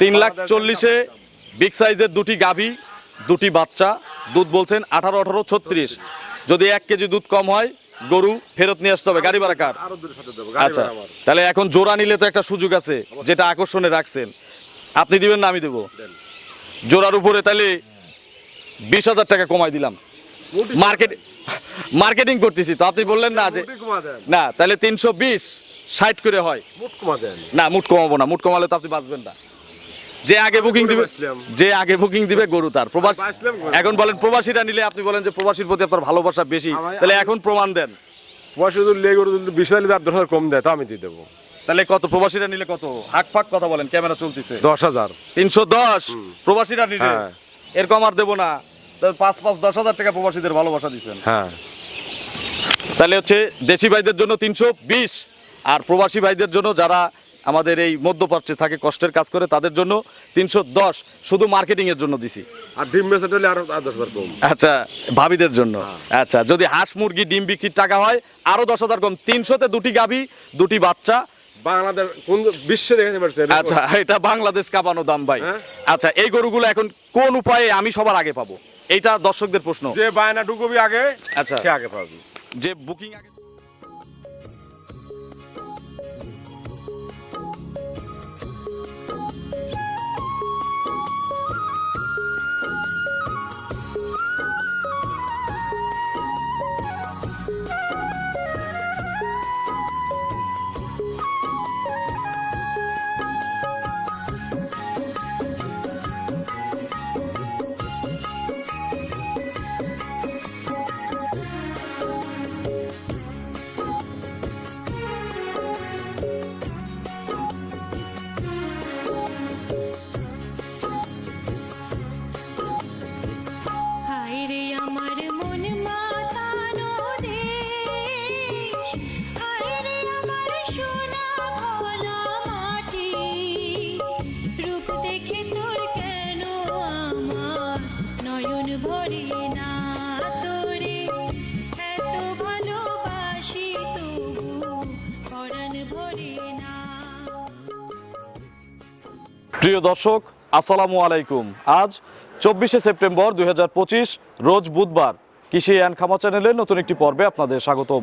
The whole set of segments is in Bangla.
তিন লাখ চল্লিশে। বিগ সাইজের দুটি গাভী দুটি বাচ্চা দুধ বলছেন আঠারো আঠারো ছত্রিশ। যদি এক কেজি দুধ কম হয় গরু ফেরত নিয়ে আসতে হবে। গাড়ি ভাড়া কার? আচ্ছা। তাহলে এখন জোড়া নিলে তো একটা সুযোগ আছে যেটা আকর্ষণে রাখছেন। আপনি দিবেন না আমি দেবো। জোড়ার উপরে তাহলে বিশ হাজার টাকা কমাই দিলাম। মার্কেট মার্কেটিং করতেছি তো আপনি বললেন না যে না তাহলে তিনশো বিশ। ষাট করে হয়। মুট কমা দেন না মুট কমাবো না। মুট কমালে তো আপনি বাঁচবেন না। যে আগে বুকিং দিবে যে আগে বুকিং দিবে গরু তার। প্রবাস এখন বলেন প্রবাসীরা নিলে আপনি বলেন যে প্রবাসীর প্রতি আপনার ভালোবাসা বেশি। তাহলে এখন প্রমাণ দেন। পয়সা যদি লেগে যদি বিশ হাজার তার দশ হাজার কম দেয় তো আমি দিয়ে দেবো। তাহলে কত? প্রবাসীরা নিলে কত? হাক ফাক কথা বলেন ক্যামেরা চলতেছে। দশ হাজার। তিনশো দশ? প্রবাসীরা নিলে? হ্যাঁ। এরকম আর দেবো না। পাঁচ পাঁচ দশ হাজার টাকা প্রবাসীদের ভালোবাসা দিচ্ছেন। হ্যাঁ। তাহলে হচ্ছে দেশি ভাইদের জন্য তিনশো বিশ। আর প্রবাসী ভাইদের জন্য যারা আমাদের এই মধ্যপ্রাচ্যে থাকে কষ্টের কাজ করে তাদের জন্য তিনশো দশ শুধু মার্কেটিং এর জন্য দিছি। আর ডিম বেচা হলে আরও দশ হাজার কম। আচ্ছা ভাবিদের জন্য। আচ্ছা যদি হাঁস মুরগি ডিম বিক্রির টাকা হয় আরও দশ হাজার কম। তিনশোতে দুটি গাভী দুটি বাচ্চা। বাংলাদেশ কোন বিশ্বে দেখতে পারছে? আচ্ছা এটা বাংলাদেশ কাঁপানো দাম ভাই। হ্যাঁ। আচ্ছা এই গরুগুলো এখন কোন উপায়ে আমি সবার আগে পাবো? এইটা দর্শকদের প্রশ্ন। যে বায়না ঢুকবি আগে আচ্ছা। সে আগে পাবি। যে বুকিং আগে দর্শক, আসসালামু আলাইকুম। আজ চব্বিশে সেপ্টেম্বর দুই হাজার পঁচিশ, রোজ বুধবার। কৃষি অ্যান্ড খামা চ্যানেলের নতুন একটি পর্বে আপনাদের স্বাগতম।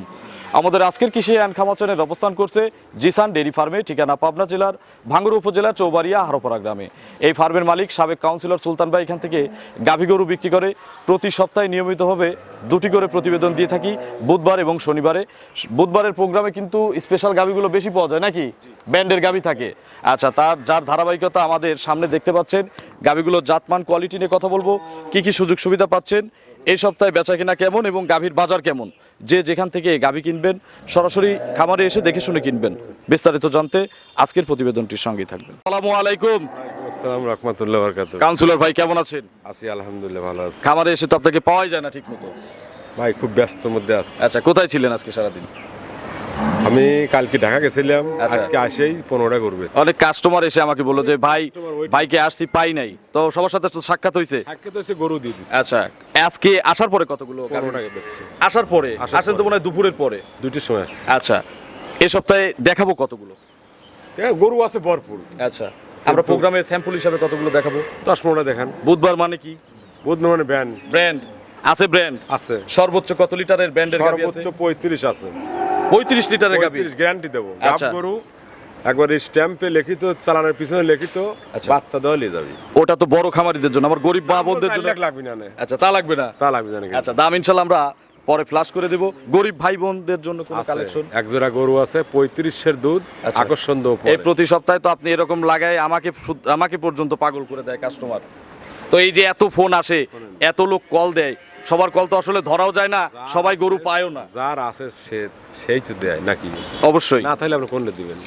আমাদের আজকের কৃষি অ্যান্ড খামা চ্যানেল অবস্থান করছে জিসান ডেরি ফার্মে, ঠিকানা পাবনা জেলার ভাঙ্গুর উপজেলা চৌবাড়িয়া হারোপাড়া গ্রামে। এই ফার্মের মালিক সাবেক কাউন্সিলর সুলতান ভাই এখান থেকে গাভী গরু বিক্রি করে। প্রতি সপ্তাহে নিয়মিতভাবে দুটি করে প্রতিবেদন দিয়ে থাকি, বুধবার এবং শনিবারে। বুধবারের প্রোগ্রামে কিন্তু স্পেশাল গাভীগুলো বেশি পাওয়া যায়, নাকি? ব্যান্ডের গাভী থাকে। আচ্ছা তার, যার ধারাবাহিকতা আমাদের সামনে দেখতে পাচ্ছেন গাভীগুলোর জাতমান কোয়ালিটি নিয়ে কথা বলব, কি কি সুযোগ সুবিধা পাচ্ছেন এই সপ্তাহে বেচা কিনা কেমন এবং গাভীর বাজার কেমন? যে যেখান থেকে গাভী কিনবেন সরাসরি খামারে এসে দেখে শুনে কিনবেন। বিস্তারিত জানতে আজকের প্রতিবেদনটির সঙ্গে থাকবেন। আসসালামু আলাইকুম। আসসালাম রহমতুল্লাহ বরকাত কাউন্সিলর ভাই কেমন আছেন? আছি আলহামদুলিল্লাহ ভালো আছি। খামারে এসে তো আপনাকে পাওয়াই যায় না ঠিক মতো ভাই খুব ব্যস্ত মধ্যে আছি। আচ্ছা কোথায় ছিলেন আজকে সারাদিন? আমি কালকে ঢাকা গেছিলাম আচ্ছা। আজকে আসেই পনেরোটা করবে। অনেক কাস্টমার এসে আমাকে বলল যে ভাই ভাইকে আসছি পাই নাই। তো সবার সাথে তো সাক্ষাৎ হয়েছে তো এসে গরু দিয়ে দিচ্ছি আচ্ছা আজকে আসার পরে কতগুলো আসার পরে? আসেন তো মনে হয় দুপুরের পরে। দুইটির সময় আচ্ছা এ সপ্তাহে দেখাবো কতগুলো? গরু আছে ভরপুর। আচ্ছা আমরা প্রোগ্রামের স্যাম্পল হিসাবে কতগুলো দেখাবো? দশ পনেরোটা দেখান। বুধবার মানে কি? বুধবার মানে ব্র্যান্ড ব্র্যান্ড আছে ব্র্যান্ড আছে। সর্বোচ্চ কত লিটারের ব্র্যান্ডের গাভী আছে? সর্বোচ্চ পঁয়ত্রিশ আছে। পঁয়ত্রিশ লিটারের গাভী? পঁয়ত্রিশ গ্যারান্টি দেবো। গাব। গরু একবার স্ট্যাম্পে লিখিত চালানোর পিছনে লিখিত আচ্ছা। বাচ্চা দেওয়া নিয়ে যাবি। ওটা তো বড় খামারিদের জন্য। আমার গরিব মা বোনদের জন্য লাগবে না আচ্ছা তা লাগবে না। তা লাগবে জানি আচ্ছা দাম ইনশাল্লাহ আমরা পরে ফ্লাশ করে দেব। গরিব ভাই বোনদের জন্য কোনো কালেকশন এক জোড়া গরু আছে পঁয়ত্রিশের দুধ আচ্ছা। আকর্ষণ দেবো এই প্রতি সপ্তাহে তো আপনি এরকম লাগায় আমাকে আমাকে পর্যন্ত পাগল করে দেয় কাস্টমার তো এই যে এত ফোন আসে এত লোক কল দেয় সবার কল তো আসলে ধরাও যায় না সবাই গরু পায়ও না। যার আছে সে সেই তো দেয় নাকি? অবশ্যই। না তাহলে আপনি কোনটা দিবেন?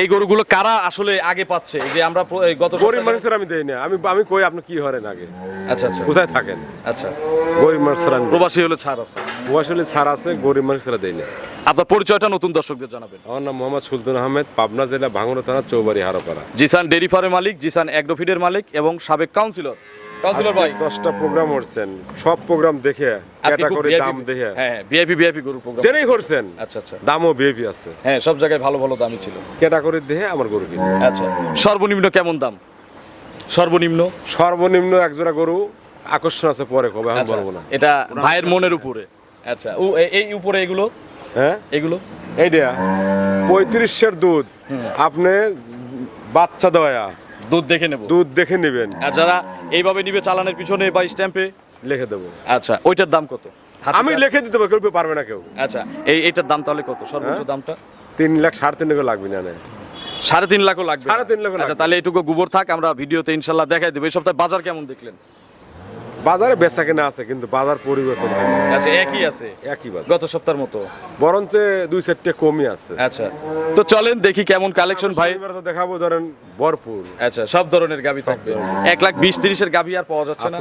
এই গরুগুলো কারা আসলে আগে পাচ্ছে? এই যে আমরা গত গরিব মানুষের আমি দেই না। আমি আমি কই আপনি কি হরেন আগে? আচ্ছা আচ্ছা। কোথায় থাকেন? আচ্ছা। গরিব মানুষের আমি প্রবাসী হলে ছাড় আছে। বয়সলে ছাড় আছে গরিব মানুষেরা দেয় না। আপনার পরিচয়টা নতুন দর্শকদের জানাবেন। আমার নাম মোহাম্মদ সুলতান আহমেদ পাবনা জেলা ভাঙড়া থানা চৌবাড়ি হারোপাড়া। জিসান ডেরি ফার্মের মালিক জিসান অ্যাগ্রোফিডের মালিক এবং সাবেক কাউন্সিলর কাউন্সিলর ভাই। আজকে দশটা প্রোগ্রাম করছেন। সব প্রোগ্রাম দেখে ক্যাটাগরি দাম দেখে। হ্যাঁ ভিআইপি ভিআইপি গরু প্রোগ্রাম জেনেই করছেন। আচ্ছা আচ্ছা। দামও বিএপি আছে। হ্যাঁ সব জায়গায় ভালো ভালো দামই ছিল। ক্যাটাগরি দেখে আমার গরু কিনি। আচ্ছা সর্বনিম্ন কেমন দাম? সর্বনিম্ন? সর্বনিম্ন এক জোড়া গরু আকর্ষণ আছে পরে কবে আমি আচ্ছা বলব না। এটা ভাইয়ের মনের উপরে। আচ্ছা ও এই উপরে এগুলো? হ্যাঁ? এগুলো? এইটা পঁয়ত্রিশের দুধ। আপনি বাচ্চা দেওয়া। দুধ দেখে নেব। দুধ দেখে নেবেন। আর যারা এইভাবে নিবে চালানের পিছনে বা স্ট্যাম্পে? লিখে দেবো। আচ্ছা ওইটার দাম কত? আমি লিখে দিতে পারব কেউ পারবে না কেউ। আচ্ছা এই এইটার দাম তাহলে কত? সর্বোচ্চ হ্যাঁ? দামটা? তিন লাখ সাড়ে তিন লাখ লাগবে না সাড়ে তিন লাখও লাগবে। সাড়ে তিন লাখ আচ্ছা। তাহলে এটুকু গোবর থাক আমরা ভিডিওতে ইনশাল্লাহ দেখাই দেবো। এই সপ্তাহে বাজার কেমন দেখলেন? বাজারে বেচা কেনা আছে কিন্তু বাজার পরিবর্তন হয় না। আচ্ছা একই আছে? একই বাজার। গত সপ্তাহের মতো? বরঞ্চ দুই চারটে কমই আছে। আচ্ছা তো চলেন দেখি কেমন কালেকশন ভাই। তো দেখাবো ধরেন ভরপুর। আচ্ছা সব ধরনের গাবি থাকবে। এক লাখ বিশ তিরিশের গাবি আর পাওয়া যাচ্ছে না।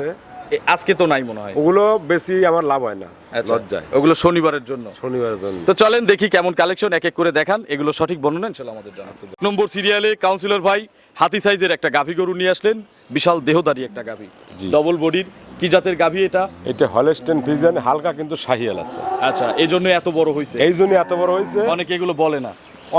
আজকে তো নাই মনে হয়। ওগুলো বেশি আমার লাভ হয় না আচ্ছা লজ্জায়। ওগুলো শনিবারের জন্য। শনিবারের জন্য। তো চলেন দেখি কেমন কালেকশন এক এক করে দেখান। এগুলো সঠিক বর্ণনা ইনশাল্লাহ আমাদের জানাচ্ছে। নম্বর সিরিয়ালে কাউন্সিলর ভাই হাতি সাইজের একটা গাভী গরু নিয়ে আসলেন বিশাল দেহদারি একটা গাভী। ডবল বডির কি জাতের গাভী এটা? এটা হলস্টেন ফিজন হালকা কিন্তু শাহিয়াল আছে। আচ্ছা এই জন্য এত বড় হয়েছে এই জন্য এত বড় হয়েছে অনেকে এগুলো বলে না।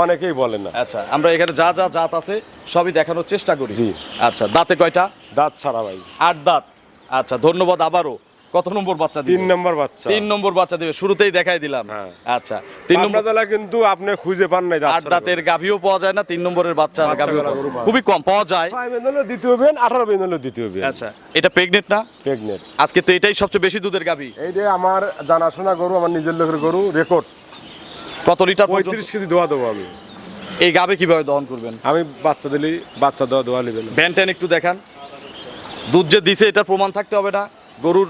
অনেকেই বলে না। আচ্ছা আমরা এখানে যা যা জাত আছে সবই দেখানোর চেষ্টা করি। জি। আচ্ছা দাঁতে কয়টা? দাঁত ছাড়া ভাই। আট দাঁত। আচ্ছা ধন্যবাদ আবারও। কত নম্বর বাচ্চা তিন নম্বর বাচ্চা। তিন নম্বর বাচ্চা দিবে শুরুতেই দেখাই দিলাম। হ্যাঁ। আচ্ছা তিন নম্বর জেলা কিন্তু আপনি খুঁজে পান নাই আট দাঁতের গাভিও পাওয়া যায় না তিন নম্বরের বাচ্চা গাভিও খুবই কম পাওয়া যায়। দ্বিতীয় বেন আঠারো বেন হলো দ্বিতীয় বেন। আচ্ছা এটা প্রেগনেন্ট না? প্রেগনেন্ট আজকে তো এটাই সবচেয়ে বেশি দুধের গাভি। এই যে আমার জানাশোনা গরু আমার নিজের লোকের গরু রেকর্ড কত লিটার পঁয়ত্রিশ কেজি দোয়া দেবো আমি। এই গাভি কীভাবে দহন করবেন? আমি বাচ্চা দিলি বাচ্চা দেওয়া দোয়া নেবেন। ভ্যান ট্যান একটু দেখান। দুধ যে দিছে এটার প্রমাণ থাকতে হবে না। গরুর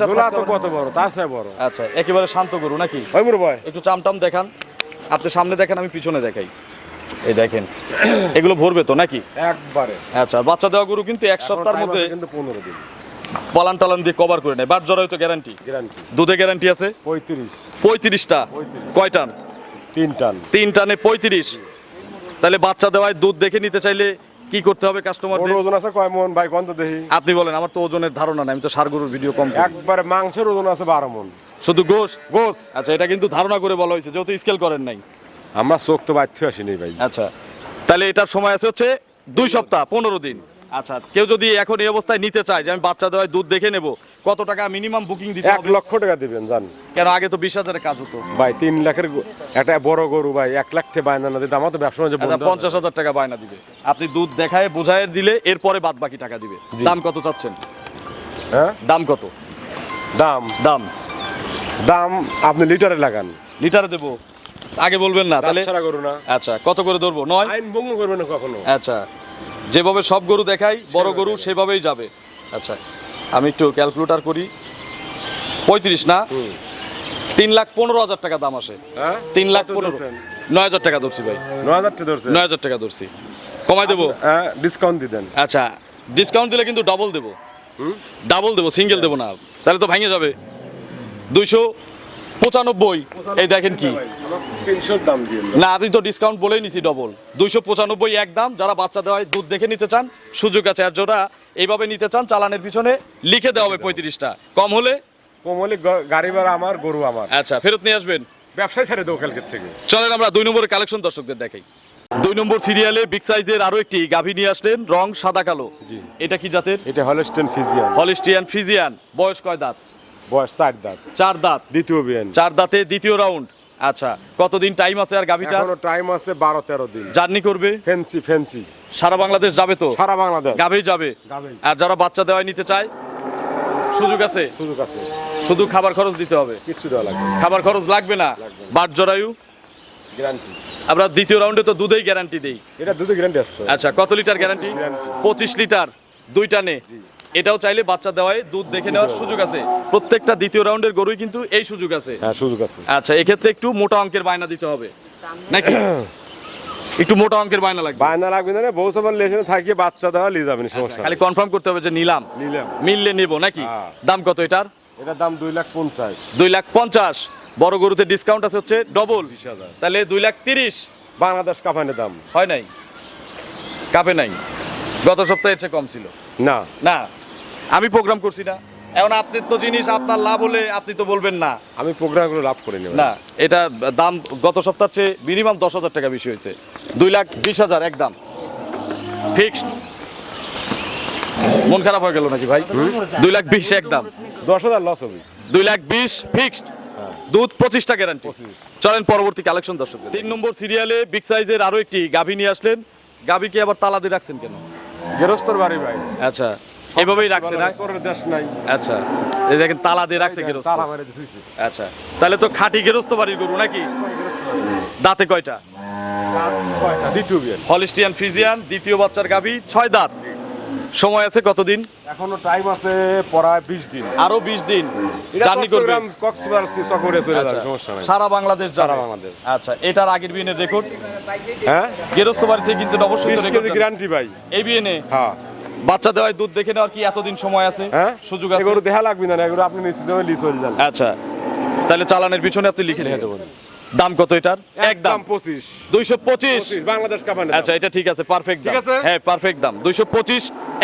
ঝোলা তো কত বড় তা সে বড়। আচ্ছা একেবারে শান্ত গরু নাকি? ওই মুর ভাই। একটু চামটাম দেখান। আপনি সামনে দেখেন আমি পিছনে দেখাই। এই দেখেন এগুলো ভরবে তো নাকি? একবারে। আচ্ছা বাচ্চা দেওয়া গরু কিন্তু এক সপ্তাহের মধ্যে কিন্তু পনেরো দিন। পলান টালান দিয়ে কভার করে নেয়। বাট জরাই তো গ্যারান্টি গ্যারান্টি দুধে গ্যারান্টি আছে? পঁয়ত্রিশ। পঁয়ত্রিশটা? কয় টান? তিন টান। তিন টানে পঁয়ত্রিশ। তাহলে বাচ্চা দেওয়ায় দুধ দেখে নিতে চাইলে কি করতে হবে ওর ওজন আছে কয় মন? ভাই কন্ত দেখি। আপনি বলেন আমার তো ওজনের ধারণা নাই আমি তো সার গরুর ভিডিও কম একবার একবারে মাংসের ওজন আছে বারো মন। শুধু গোশ? গোশ। আচ্ছা এটা কিন্তু ধারণা করে বলা হয়েছে যেহেতু স্কেল করেন নাই। আমরা চোখ তো বাধ্য আসিনি ভাই। আচ্ছা তাহলে এটার সময় আছে হচ্ছে দুই সপ্তাহ পনেরো দিন। আচ্ছা কেউ যদি এখন এই অবস্থায় নিতে চায় যে আমি বাচ্চা দেওয়ায় দুধ দেখে নেব কত টাকা মিনিমাম বুকিং দিতে এক হবে? লক্ষ টাকা দিবেন জান। কেন আগে তো বিশ হাজারের কাজ হতো। ভাই তিন লাখের গো- একটা বড় গরু ভাই এক লাখ টাকা বায়না না দিতে আমার তো ব্যবসা বাণিজ্য আচ্ছা বন্ধ। পঞ্চাশ হাজার টাকা বায়না দিবে। আপনি দুধ দেখায় বোঝায় দিলে এরপরে বাদ বাকি টাকা দিবে। জি। দাম কত চাচ্ছেন? হ্যাঁ? দাম কত? দাম। দাম। দাম আপনি লিটারে লাগান। লিটারে দেবো। আগে বলবেন না তাহলে ছাড়া গরু না। আচ্ছা কত করে ধরবো? নয়? আইন ভঙ্গ করবে না কখনো। আচ্ছা। যেভাবে সব গরু দেখাই বড় গরু সেভাবেই যাবে। আচ্ছা আমি একটু ক্যালকুলেটার করি। পঁয়ত্রিশ না? তিন লাখ পনেরো হাজার টাকা দাম আসে। হ্যাঁ? তিন লাখ পনেরো। নয় হাজার টাকা ধরছি ভাই। নয় হাজার টাকা ধরছে নয় হাজার টাকা ধরছি। কমাই দেবো? হ্যাঁ ডিসকাউন্ট দিতেন আচ্ছা ডিসকাউন্ট দিলে কিন্তু ডাবল দেবো। ডাবল দেবো সিঙ্গেল দেবো না। তাহলে তো ভেঙে যাবে। দুইশো পঁচানব্বই। এই দেখেন কি। না আপনি তো ডিসকাউন্ট বলেই নিছি ডবল দুইশো পঁচানব্বই এক দাম যারা বাচ্চা দেওয়ায় দুধ দেখে নিতে চান সুযোগ আছে। আর যারা এইভাবে নিতে চান চালানের পিছনে লিখে দেওয়া হবে পঁয়ত্রিশটা। কম হলে? কোমলি গ- গাড়ি ভাড়া আমার গরু আমার। আচ্ছা ফেরত নিয়ে আসবেন। ব্যবসায় ছেড়ে দেবো কালকের থেকে। চলেন আমরা দুই নম্বরের কালেকশন দর্শকদের দেখাই। দুই নম্বর সিরিয়ালে বিগ সাইজের আরও একটি গাভী নিয়ে আসলেন রং সাদা কালো। জি। এটা কি জাতের? এটা হলস্টেন ফিজিয়ান হলিস্টিয়ান ফ্রিজিয়ান বয়স কয় দাঁত? বয়স ষাট দাঁত। চার দাঁত। দ্বিতীয় বিয়ান চার দাঁতে দ্বিতীয় রাউন্ড আচ্ছা কতদিন টাইম আছে আর গাভীটা এখনও টাইম আছে বারো তেরো দিন। জার্নি করবে? ফেন্সি ফেন্সি সারা বাংলাদেশ যাবে তো? সারা বাংলাদেশ। গাভী যাবে। আর যারা বাচ্চা দেওয়ায় নিতে চায় সুযোগ আছে? সুযোগ আছে। শুধু খাবার খরচ দিতে হবে? কিচ্ছু দেওয়া লাগবে খাবার খরচ লাগবে না? বাট জরায়ু? গ্যারান্টি আমরা দ্বিতীয় রাউন্ডে তো দুধেই গ্যারান্টি দেই। এটা দুধে গ্যারান্টি আসতো আচ্ছা কত লিটার গ্যারান্টি guarantee। পঁচিশ লিটার দুইটা নে। এটাও চাইলে বাচ্চা দেওয়ায় দুধ দেখে নেওয়ার সুযোগ আছে। প্রত্যেকটা দ্বিতীয় রাউন্ডের গরুই কিন্তু এই সুযোগ আছে। হ্যাঁ সুযোগ আছে। আচ্ছা এক্ষেত্রে একটু মোটা অঙ্কের বায়না দিতে হবে। নাকি একটু মোটা অঙ্কের বায়না লাগবে। বায়না লাগবে না বউ সবার লেসেন থাকিয়ে বাচ্চা দেওয়া নিয়ে যাবেন সমস্যা খালি কনফার্ম করতে হবে যে নিলাম। নিলাম। মিললে নেব নাকি? হ্যাঁ। দাম কত এটার? এটার দাম দুই লাখ পঞ্চাশ। দুই লাখ পঞ্চাশ। বড় গরুতে ডিসকাউন্ট আছে হচ্ছে ডবল বিশ হাজার। তাহলে দুই লাখ তিরিশ। বাংলাদেশ কাফানের দাম। হয় নাই? কাপে নাই? গত সপ্তাহে এর চেয়ে কম ছিল। না। না? আমি প্রোগ্রাম করছি না। এখন আপনি তো জিনিস আপনার লাভ হলে আপনি তো বলবেন না। আমি প্রোগ্রামগুলো লাভ করিনি ভাই। না এটা দাম গত সপ্তাহের চেয়ে মিনিমাম দশ হাজার টাকা বেশি হয়েছে। দুই লাখ বিশ হাজার একদম। ফিক্সড মন খারাপ হয়ে গেল নাকি ভাই? দুই লাখ বিশ একদম। দশ হাজার লস হবে। দুই লাখ বিশ ফিক্সড দুধ পঁচিশটা গ্যারান্টি চলেন পরবর্তী কালেকশন দর্শক তিন নম্বর সিরিয়ালে বিগ সাইজের আরও একটি গাভী নিয়ে আসলেন। গাভীকে আবার তালা দিয়ে রাখছেন কেন? গেরস্তর বাড়ি ভাই। আচ্ছা। এভাবেই রাখছে না? চোরের দেশ নাই। আচ্ছা। এই দেখেন তালা দিয়ে রাখছে গেরস্ত। তালা মারে থুইছে। আচ্ছা। তাহলে তো খাঁটি গেরস্ত বাড়ির গরু নাকি? দাঁতে কয়টা? ছয়টা, দ্বিতীয় বিয়ে। হলিস্টিয়ান ফিজিয়ান দ্বিতীয় বাচ্চার গাভী ছয় দাঁত। সময় আছে কতদিন? এখনও টাইম আছে প্রায় বিশ দিন। আরও বিশ দিন। এটা জার্নি করবে। কক্সবাজার সকরে চলে যাবে আচ্ছা, সমস্যা নাই। সারা বাংলাদেশ যাবে। সারা বাংলাদেশ। আচ্ছা এটার আগের বিয়েনের রেকর্ড? হ্যাঁ? গেরস্ত বাড়ি থেকে কিনছেন অবশ্যই বিশ তো কেজি গ্যারান্টি ভাই। এই বিয়েনে হ্যাঁ। বাচ্চা দেওয়ায় দুধ দেখে নেওয়ার কি এতদিন সময় আছে? হ্যাঁ? সুযোগ আছে? এগুলো দেখা লাগবে না এগুলো আপনি নিশ্চিত ভাবে লিস হয়ে যান আচ্ছা। তাহলে চালানের পিছনে আপনি লিখে লিখে দেবেন। দাম কত এটার? একদম পঁচিশ। দুইশো পঁচিশ। পঁচিশ বাংলাদেশ কাপানে আচ্ছা এটা ঠিক আছে পারফেক্ট ঠিক আছে? হ্যাঁ পারফেক্ট দাম। দুইশো পঁচিশ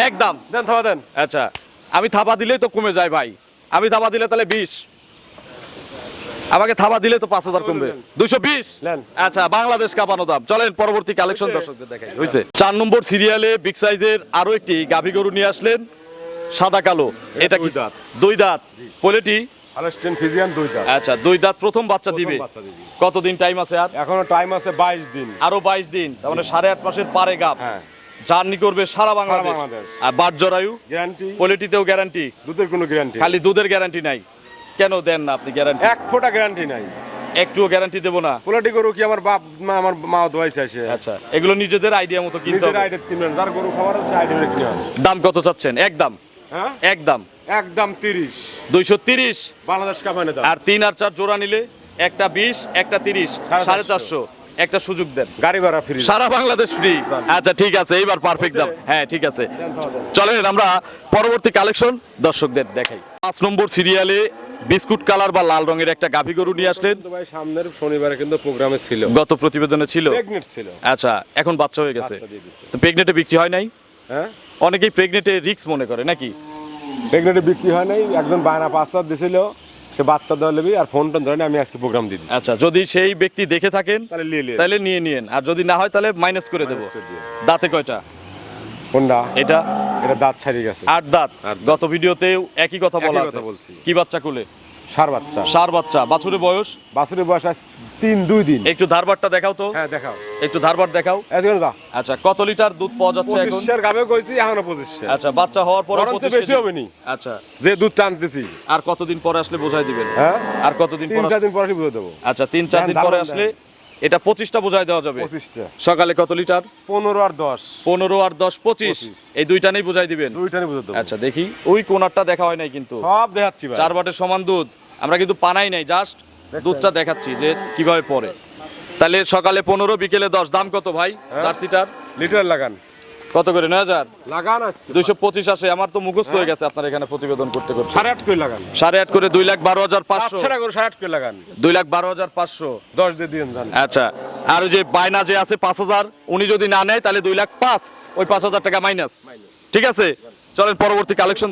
একদম। দেন থাবা দেন। আচ্ছা। আমি থাবা দিলেই তো কমে যায় ভাই। আমি থাবা দিলে তাহলে বিশ। আমাকে থাবা দিলে তো পাঁচ হাজার কমবে। দুইশো বিশ? আচ্ছা বাংলাদেশ কাঁপানো দাম চলেন পরবর্তী কালেকশন দর্শকদের দেখাই। হয়েছে। চার নম্বর সিরিয়ালে বিগ সাইজের আরও একটি গাভী গরু নিয়ে আসলেন সাদা কালো। এটা কি? দাঁত। দুই দাঁত। পোলেটি? আচ্ছা দুই দাঁত প্রথম বাচ্চা দিবে। কতদিন টাইম আছে আর? এখনও টাইম আছে বাইশ দিন। আরও বাইশ দিন তার মানে সাড়ে আট মাসের পারে গাপ হ্যাঁ। জার্নি করবে সারা বাংলাদেশ। আর জরায়ু? গ্যারান্টি দুধের কোনো গ্যারান্টি খালি দুধের গ্যারান্টি নাই। কেন দেন না আপনি গ্যারান্টি এক ফোঁটা গ্যারান্টি নাই। একটুও গ্যারান্টি দেবো না। পোলাটি গরু কি আমার বাপ মা আমার মা দোয়াইছে আসে আচ্ছা এগুলো নিজেদের আইডিয়া মতো কিনতে নিজের হবে। আইডিয়া কিনবেন যার গরু খাবার আছে আইডিয়া কিনে আসে দাম কত চাচ্ছেন? একদম হ্যাঁ? একদম একদম তিরিশ। দুইশো তিরিশ। বাংলাদেশ কাপানে দাম আর তিন আর চার জোড়া নিলে একটা বিশ একটা তিরিশ সাড়ে। চারশো। একটা সুযোগ দেন। গাড়ি ভাড়া ফ্রি সারা বাংলাদেশ ফ্রি আচ্ছা ঠিক আছে এইবার পারফেক্ট দাম। হ্যাঁ ঠিক আছে। চলেন আমরা পরবর্তী কালেকশন দর্শকদের দেখাই। পাঁচ নম্বর সিরিয়ালে বিস্কুট কালার বা লাল রঙের একটা গাভী গরু নিয়ে আসলেন। ভাই সামনের শনিবারে কিন্তু প্রোগ্রামে ছিল। গত প্রতিবেদনে ছিল? প্রেগনেন্ট ছিল। আচ্ছা এখন বাচ্চা হয়ে গেছে। তো প্রেগনেটে বিক্রি হয় নাই? হ্যাঁ? অনেকেই প্রেগনেটে রিক্স মনে করে নাকি? প্রেগনেন্টে বিক্রি হয় নাই একজন বায়না পাঁচ হাজার দিছিল সে বাচ্চা দেওয়া লেবি আর ফোন টোন ধরে আমি আজকে প্রোগ্রাম দিয়ে আচ্ছা যদি সেই ব্যক্তি দেখে থাকেন তাহলে লিয়ে লিয়ে তাহলে নিয়ে নিয়েন আর যদি না হয় তাহলে মাইনাস করে দেবো। দাঁতে কয়টা? কোনটা? এটা? এটা দাঁত ছাড়িয়ে গেছে। আট দাঁত? গত ভিডিওতেও একই কথা বলা আছে। বলছি। কি বাচ্চা কোলে? সার বাচ্চা। সার বাচ্চা। বাছুরের বয়স? বাছুরের বয়স আজ তিন দুই দিন। একটু ধারবারটা দেখাও তো। হ্যাঁ দেখাও। একটু ধারবার দেখাও। আচ্ছা কত লিটার দুধ পাওয়া যাচ্ছে এখন? পঁচিশের গাবে কইছি এখনও পঁচিশের। আচ্ছা বাচ্চা হওয়ার পরে 25 বেশি। হবে নি। আচ্ছা। যে দুধ টানতেছি। আর কতদিন পরে আসলে বোঝাই দিবেন? হ্যাঁ? আর কতদিন পর চার দিন পরে বুঝে দেবো। আচ্ছা তিন চার দেন, দিন পরে আসলে এটা পঁচিশটা বোঝাই দেওয়া যাবে। পঁচিশটা। সকালে কত লিটার? পনেরো আর দশ। পনেরো আর দশ পঁচিশ। এই দুইটা নেই বোঝাই দিবেন? দুইটা আচ্ছা দেখি। ওই কোনারটা দেখা হয় নাই কিন্তু। সব দেখাচ্ছি ভাই। চার বাটের সমান দুধ। আমরা কিন্তু পানাই নাই জাস্ট দুধটা দেখাচ্ছি যে কীভাবে পরে তাহলে সকালে পনেরো বিকেলে দশ। দাম কত ভাই? চার জার্সিটার লিটার লাগান। কত করে? নয় হাজার? লাগান দুইশো পঁচিশ আসে। আমার তো মুখস্থ হয়ে গেছে আপনার এখানে প্রতিবেদন করতে করতে। সাড়ে আট করে লাগান। সাড়ে আট করে দুই লাখ বারো হাজার পাঁচশো। সাড়ে আট করে লাগান। দুই লাখ বারো হাজার পাঁচশো। দশ দিয়ে দিন আচ্ছা আর ওই যে বায়না যে আছে পাঁচ হাজার উনি যদি না নেয় তাহলে দুই লাখ পাঁচ ওই পাঁচ হাজার টাকা মাইনাস। ঠিক আছে? চলেন পরবর্তী কালেকশন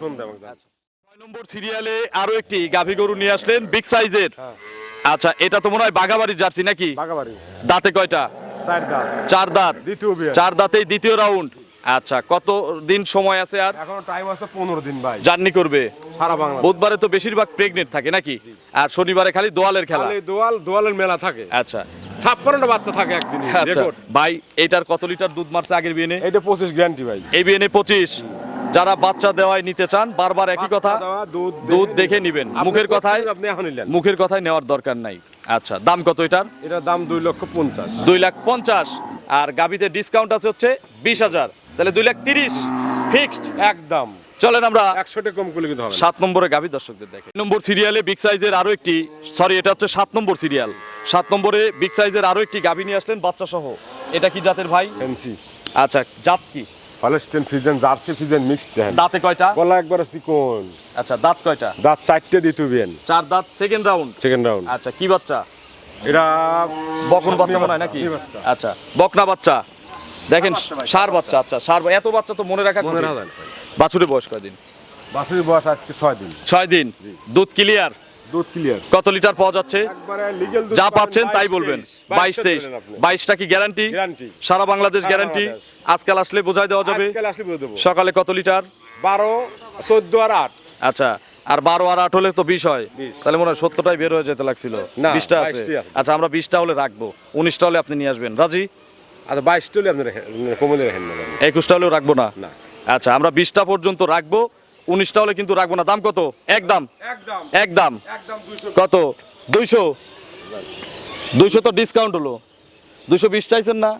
ফোন দেবো ছয় নম্বর সিরিয়ালে আরও একটি গাভী গরু নিয়ে আসলেন বিগ সাইজের হ্যাঁ। আচ্ছা এটা তো মনে হয় বাগাবাড়ির জার্সি নাকি? বাগাবাড়ি দাঁতে কয়টা? চার দাঁত। চার দাঁতেই দ্বিতীয় রাউন্ড। আচ্ছা কত দিন সময় আছে আর? এখন টাইম আছে পনেরো দিন ভাই। জার্নি করবে। সারা বাংলা বুধবারে তো বেশিরভাগ প্রেগনেন্ট থাকে নাকি? আর শনিবারে খালি দোয়ালের খেলা। খালি দোয়াল দোয়ালের মেলা থাকে। আচ্ছা। ছাপ্পান্নটা বাচ্চা থাকে একদিন আচ্ছা। রেকর্ড ভাই এটার কত লিটার দুধ মারছে আগের বিয়ে এটা পঁচিশ গ্যারান্টি ভাই। এই বিয়ে পঁচিশ? যারা বাচ্চা দেওয়ায় নিতে চান বারবার একই কথা দুধ দেখে নিবেন। মুখের কথায় মুখের কথায় নেওয়ার দরকার নাই। আচ্ছা দাম কত এটার? এটার দাম দুই লক্ষ পঞ্চাশ। দুই লাখ পঞ্চাশ। আর গাবিতে ডিসকাউন্ট আছে হচ্ছে বিশ হাজার। তাহলে দুই লাখ তিরিশ। ফিক্সড একদম। চলেন আমরা একশোটা কম করলে কিন্তু হবে সাত নম্বরে গাভী দর্শকদের দেখে। নম্বর সিরিয়ালে বিগ সাইজের আরও একটি সরি এটা হচ্ছে সাত নম্বর সিরিয়াল সাত নম্বরে বিগ সাইজের আরও একটি গাভী নিয়ে আসলেন বাচ্চা সহ এটা কি জাতের ভাই? ফ্যান্সি আচ্ছা জাত কি? Holstein Friesian Jersey Friesian mixed দেন দাঁতে কয়টা? গলা একবার চিকন। আচ্ছা দাঁত কয়টা? দাঁত চারটে দিতে বিয়েন চার দাঁত সেকেন্ড রাউন্ড সেকেন্ড রাউন্ড আচ্ছা কি বাচ্চা? এটা বকন বাচ্চা মনে হয় নাকি। আচ্ছা বকনা বাচ্চা। দেখেন সার বাচ্চা আচ্ছা সার এত বাচ্চা তো মনে রাখা মনে। রাখা বাছুরের বয়স কয়দিন? বাছুরের বয়স আজকে ছয় দিন। ছয় দিন? দুধ ক্লিয়ার দুধ ক্লিয়ার কত লিটার পাওয়া যাচ্ছে? যা পাচ্ছেন তাই বলবেন। বাইশ তেইশ বাইশটা কি গ্যারান্টি সারা বাংলাদেশ গ্যারান্টি আজকাল আসলে বোঝাই দেওয়া যাবে? সকালে কত লিটার? বারো চোদ্দ আর আট। আচ্ছা আর বারো আর আট হলে তো বিশ হয়। তাহলে মনে হয় সত্তরটাই বের হয়ে যেতে লাগছিল। না, বিশটা আছে। 22 টি আছে। আচ্ছা আমরা বিশটা হলে রাখব। উনিশটা হলে আপনি নিয়ে আসবেন। রাজি? আচ্ছা বাইশ টলে আপনার কমে রাখেন না একুশটা হলেও রাখব না। আচ্ছা আমরা বিশটা পর্যন্ত রাখব। উনিশটা হলে কিন্তু রাখব না। দাম কত? একদম একদম কত? দুইশো? দুইশো তো ডিসকাউন্ট হলো। দুইশো বিশ চাইছেন না?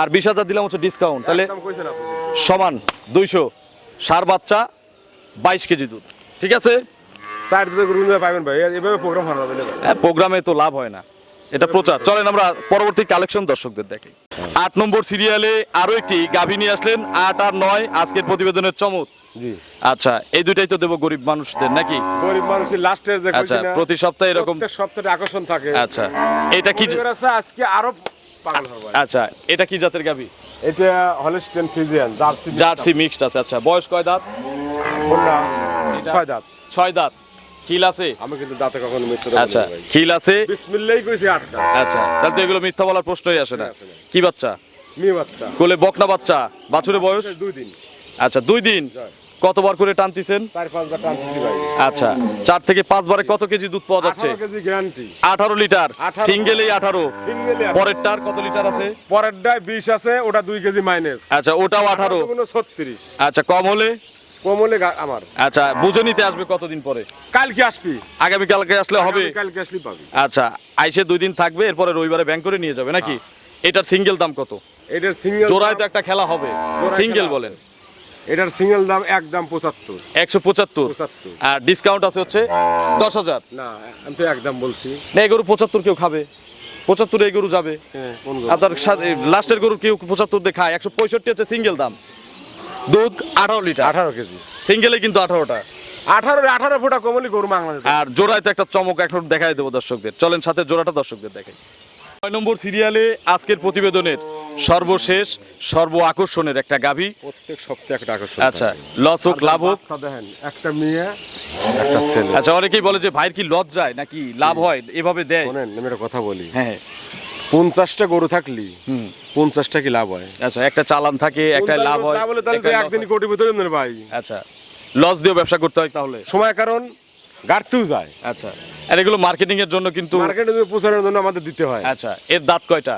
আর বিশ হাজার দিলাম হচ্ছে ডিসকাউন্ট তাহলে সমান দুইশো। সার বাচ্চা বাইশ কেজি দুধ। ঠিক আছে? প্রোগ্রাম হ্যাঁ, প্রোগ্রামে তো লাভ হয় না। এটা প্রচার। চলেন আমরা পরবর্তী কালেকশন দর্শকদের দেখি। আট নম্বর সিরিয়ালে আরও একটি গাভী নিয়ে আসলেন। আট আর নয় আজকের প্রতিবেদনের চমক জি। আচ্ছা এই দুইটাই তো দেবো গরিব মানুষদের নাকি? গরিব মানুষের লাস্টের যে আচ্ছা প্রতি সপ্তাহে এরকম প্রত্যেক সপ্তাহে আকর্ষণ থাকে। আচ্ছা এটা কি আজকে আরও পাগল হবে আচ্ছা এটা কি জাতের গাভী এটা হলিস্টেন জার্সি জার্সি মিক্সড আছে। আচ্ছা বয়স কয় দাঁত? ছয় দাঁত। ছয় দাঁত। খিল আছে? আমি কিন্তু দাঁতে কখনো মৃত্যু আচ্ছা খিল আছে? কইছি আট দাঁত। আচ্ছা তাহলে তো এগুলো মিথ্যা বলার প্রশ্নই আসে না। কি বাচ্চা? মেয়ে বাচ্চা। কোলে বকনা বাচ্চা। বাছুরের বয়স? দুই দিন। আচ্ছা দুই দিন। কতবার করে টানতেছেন? আচ্ছা চার থেকে পাঁচবারে কত কেজি দুধ পাওয়া যাচ্ছে? আঠারো লিটার 18 সিঙ্গেলেই আঠারো। পরেরটার কত লিটার আছে? পরেরটায় বিশ আছে ওটা দুই কেজি মাইনাস আচ্ছা ওটাও আঠারো। ছত্রিশ। আচ্ছা কম হলে? কমলে আমার। আচ্ছা বুঝে নিতে আসবে কতদিন পরে? কালকে আসবি। আসলে হবে? কালকে আসলি পাবি। আচ্ছা আইসে দুই দিন থাকবে এরপরে রবিবারে ব্যাংক করে নিয়ে যাবে নাকি? এটার সিঙ্গেল দাম কত? এটার সিঙ্গেল জোড়ায় তো একটা খেলা হবে। সিঙ্গেল বলেন। এটার সিঙ্গেল দাম একদম পঁচাত্তর। একশো পঁচাত্তর? আর ডিসকাউন্ট আছে হচ্ছে দশ হাজার। না আমি তো একদম বলছি। না এই গরু পঁচাত্তর কেউ খাবে। পঁচাত্তরে এই গরু যাবে। হ্যাঁ আপনার লাস্টের গরু কেউ পঁচাত্তর দিয়ে খায়। একশো পঁয়ষট্টি হচ্ছে সিঙ্গেল দাম। দুধ আঠারো লিটার। আঠারো কেজি। সিঙ্গেলে কিন্তু আঠারোটা। আঠারো আঠারো ফুটা কমলি গরু যেত। আর জোড়ায় তো একটা চমক এখন দেখাই দেবো দর্শকদের। চলেন সাথে জোড়াটা দর্শকদের দেখাই। ছয় নম্বর সিরিয়ালে আজকের প্রতিবেদনের সর্বশেষ সর্ব আকর্ষণের একটা গাভী। প্রত্যেক সপ্তাহে একটা আকর্ষণ আচ্ছা লস হোক লাভ হোক। দেখেন একটা মেয়ে একটা ছেলে। আচ্ছা অনেকেই বলে যে ভাইয়ের কি লস যায় নাকি লাভ হয় এভাবে দেয়। শোনেন আমি একটা কথা বলি। হ্যাঁ হ্যাঁ। পঞ্চাশটা গরু থাকলি পঞ্চাশটা কি লাভ হয়? আচ্ছা একটা চালান থাকে একটা লাভ হয় তাহলে হয়। কোটি ভিতরে ভাই। আচ্ছা লস দিয়ে ব্যবসা করতে হয় তাহলে? সময় কারণ গাড়তেও যায়। আচ্ছা। আর এগুলো মার্কেটিং এর জন্য কিন্তু মার্কেটে প্রচারের জন্য আমাদের দিতে হয়। আচ্ছা এর দাঁত কয়টা?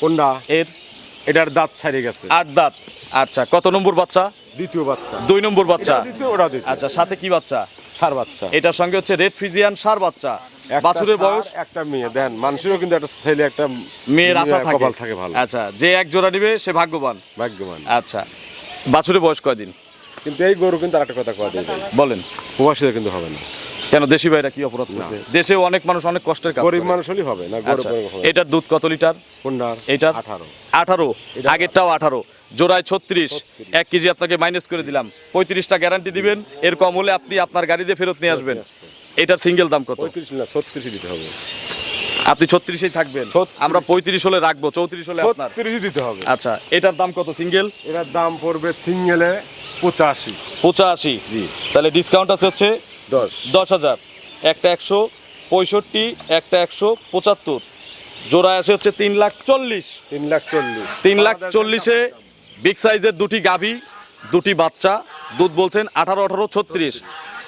কোনটা? এর? এটার দাঁত ছাড়িয়ে গেছে। আট দাঁত। আচ্ছা কত নম্বর বাচ্চা? দ্বিতীয় বাচ্চা। দুই নম্বর বাচ্চা। আচ্ছা সাথে কি বাচ্চা? সার বাচ্চা। এটার সঙ্গে হচ্ছে রেড ফিজিয়ান সার বাচ্চা। বাছুরের বয়স? একটা মেয়ে। দেন মানুষেরও কিন্তু একটা ছেলে একটা মেয়ের আশা থাকে। থাকে ভালো। আচ্ছা যে এক জোড়া নিবে সে ভাগ্যবান। ভাগ্যবান। আচ্ছা বাছুরের বয়স কয়দিন? কিন্তু এই গরু কিন্তু আরেকটা কথা দেবে বলেন। প্রবাসীদের কিন্তু হবে না। কেন দেশি ভাইরা কি অপরাধ করছে দেশেও অনেক মানুষ অনেক কষ্টের কাজ গরিব। মানুষ হলেই হবে না আচ্ছা। হবে এটার দুধ কত লিটার? কোনটার এইটার আঠারো। আঠারো। আগেরটাও আঠারো। জোড়ায় ছত্রিশ। এক কেজি আপনাকে মাইনাস করে দিলাম। পঁয়ত্রিশটা গ্যারান্টি দিবেন। এর কম হলে আপনি আপনার গাড়িতে ফেরত নিয়ে আসবেন। এটার সিঙ্গেল দাম কত? পঁয়ত্রিশ না ছত্রিশ দিতে হবে। আপনি ছত্রিশেই থাকবেন। আমরা পঁয়ত্রিশ হলে রাখব চৌত্রিশ হলে ছত্রিশ দিতে হবে। আচ্ছা এটার দাম কত সিঙ্গেল? এটার দাম পড়বে সিঙ্গেলে পঁচাশি। পঁচাশি। জি। তাহলে ডিসকাউন্ট আছে হচ্ছে দশ। দশ হাজার। একটা একশো পঁয়ষট্টি একটা একশো পঁচাত্তর। জোড়ায় আছে হচ্ছে তিন লাখ চল্লিশ। তিন লাখ চল্লিশ। তিন লাখ চল্লিশে বিগ সাইজের দুটি গাভী দুটি বাচ্চা। দুধ বলছেন আঠারো আঠারো ছত্রিশ।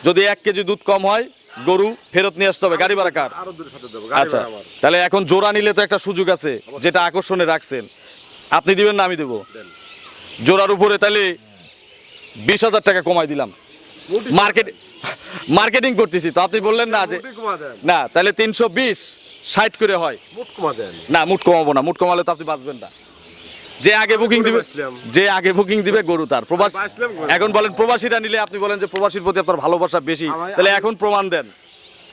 যদি এক কেজি দুধ কম হয় গরু ফেরত নিয়ে আসতে হবে গাড়ি ভাড়া কার? আচ্ছা তাহলে এখন জোড়া নিলে তো একটা সুযোগ আছে যেটা আকর্ষণে রাখছেন। আপনি দিবেন না আমি দেবো। জোড়ার উপরে তাহলে বিশ হাজার টাকা কমাই দিলাম। মার্কেট মার্কেটিং করতেছি তো আপনি বললেন না যে না তাহলে তিনশো বিশ ষাট করে হয়। মুট কমা দেন। না মুট কমাবো না মুট কমালে তো আপনি বাঁচবেন না। যে আগে বুকিং দিবে যে আগে বুকিং দিবে গরু তার। প্রবাস এখন বলেন প্রবাসীরা নিলে আপনি বলেন যে প্রবাসীর প্রতি আপনার ভালোবাসা বেশি। তাহলে এখন প্রমাণ দেন।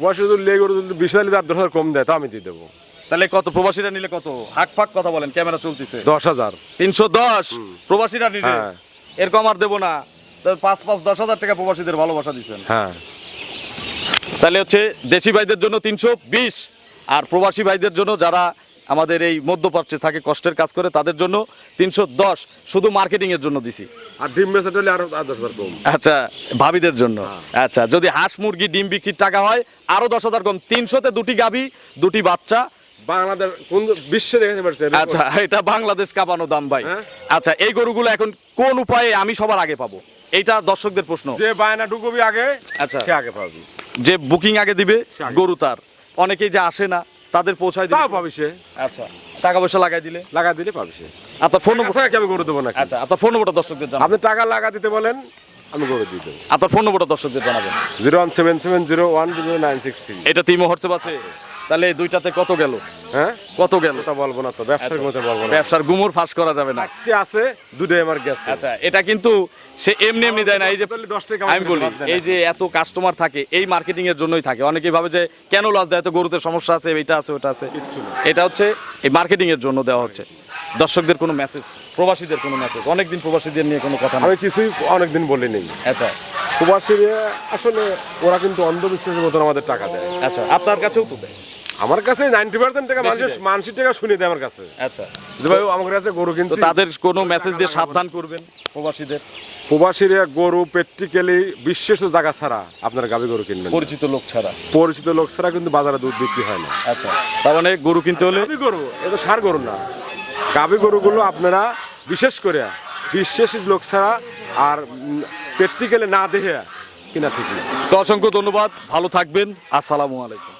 বয়স যদি লেগে গরু যদি বিশ হাজার দশ হাজার কম দেয় তো আমি দিয়ে দেবো। তাহলে কত প্রবাসীরা নিলে কত? হাক ফাক কথা বলেন ক্যামেরা চলতেছে। দশ হাজার। তিনশো দশ? প্রবাসীরা নিলে? হ্যাঁ। এরকম আর দেবো না। পাঁচ পাঁচ দশ হাজার টাকা প্রবাসীদের ভালোবাসা দিচ্ছেন হ্যাঁ। তাহলে হচ্ছে দেশি ভাইদের জন্য তিনশো বিশ। আর প্রবাসী ভাইদের জন্য যারা আমাদের এই মধ্যপ্রাচ্যে থাকে কষ্টের কাজ করে তাদের জন্য তিনশো দশ শুধু মার্কেটিং এর জন্য দিছি। আর ডিম বেচা হলে আরও দশ হাজার কম। আচ্ছা ভাবিদের জন্য। আচ্ছা যদি হাঁস মুরগি ডিম বিক্রির টাকা হয় আরও দশ হাজার কম। তিনশোতে দুটি গাভি দুটি বাচ্চা। বাংলাদেশ কোন বিশ্বে দেখতে পারছে? আচ্ছা এটা বাংলাদেশ কাঁপানো দাম ভাই। হ্যাঁ? আচ্ছা এই গরুগুলো এখন কোন উপায়ে আমি সবার আগে পাবো? এইটা দর্শকদের প্রশ্ন। যে বায়না ঢুকবি আগে আচ্ছা। সে আগে পাবি। যে বুকিং আগে দিবে গরু তার। অনেকেই যে আসে না তাদের পৌঁছায় দিলে তাও পাবি সে। আচ্ছা টাকা পয়সা লাগাই দিলে? লাগা দিলে পাবে সে। আপনার ফোন নম্বর টাকা আমি গরু দেবো না আচ্ছা আপনার ফোন নম্বরটা দর্শকদের জানাবেন। আপনি টাকা লাগা দিতে বলেন আমি গরু দিয়ে দেবো। আপনার ফোন নম্বরটা দর্শকদের জানাবেন। Zero one seven seven zero one zero nine six three. এটা তিন হোয়াটসঅ্যাপ আছে। তাহলে এই দুইটাতে কত গেল? হ্যাঁ? কত গেল? ওটা বলব না তো ব্যবসার মধ্যে বলব না। ব্যবসার গুমর ফাঁস করা যাবে না। চারটে আছে দুটোই আমার গেছে আচ্ছা এটা কিন্তু সে এমনি এমনি দেয় না। এই যে তাহলে দশ টাকা আমি বলি এই যে এত কাস্টমার থাকে এই মার্কেটিং এর জন্যই থাকে। অনেকেই ভাবে যে কেন লস দেয়? তো গরুতে সমস্যা আছে এইটা আছে ওটা আছে। এটা হচ্ছে এই মার্কেটিং এর জন্য দেওয়া হচ্ছে। দর্শকদের কোনো মেসেজ প্রবাসীদের কোনো মেসেজ অনেকদিন প্রবাসীদের নিয়ে কোনো কথা আমি কিছুই অনেকদিন বলি নেই। আচ্ছা। প্রবাসীর আসলে ওরা কিন্তু অন্ধবিশ্বাসের মতন আমাদের টাকা দেয়। আচ্ছা আপনার কাছেও তো দেয়। আমার কাছে নাইনটি পার্সেন্ট টাকা মানুষের মানসিক টাকা শুনে দেয় আমার কাছে। আচ্ছা। যে ভাই আমার কাছে গরু তো কিনছি। তাদের কোনো মেসেজ দিয়ে সাবধান করবেন প্রবাসীদের? প্রবাসীরা গরু প্র্যাকটিক্যালি বিশেষ জায়গা ছাড়া আপনার গাভী গরু কিনবেন পরিচিত লোক ছাড়া? পরিচিত লোক ছাড়া কিন্তু বাজারে দুধ বিক্রি হয় না। আচ্ছা। তার মানে গরু কিনতে হলে গাভী গরু এটা সার গরু না। গাভী গরুগুলো আপনারা বিশেষ করে বিশ্বাসী লোক ছাড়া আর প্র্যাকটিক্যালি না দেখে কিনা ঠিক না। তো অসংখ্য ধন্যবাদ। ভালো থাকবেন। আসসালামু আলাইকুম।